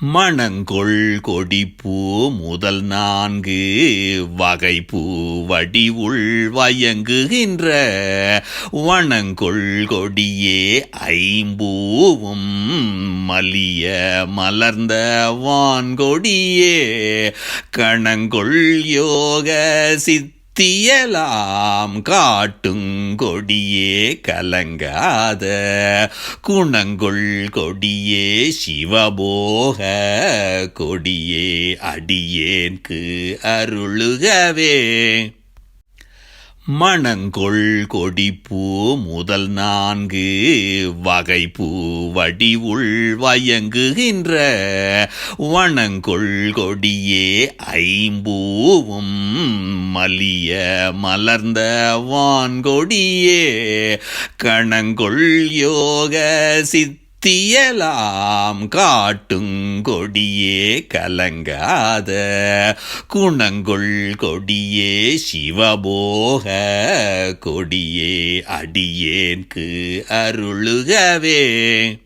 மணங்கொள் கொடிப்பூ முதல் நான்கு வகை பூ வடிவுள் வயங்குகின்ற வணங்கொள் கொடியே ஐம்பூவும் மலிய மலர்ந்த வான்கொடியே கணங்கொள் யோக சித்த தியலாம் காட்டுங்கொடியே கலங்காத குணங்கொள் கொடியே சிவபோக கொடியே அடியேன்கு அருளுகவே. மணங்கொள் கொடிப்பூ முதல் நான்கு வகை பூ வடிவுள் வயங்குகின்ற. வணங்கொள் கொடியே ஐம்பூவும் மலிய மலர்ந்த வான்கொடியே. கணங்கொள் யோக சித்த தியலாம் காட்டுங்கொடியே கலங்காத குணங்கொள் கொடியே சிவபோக கொடியே அடியேன்கு அருளுகவே.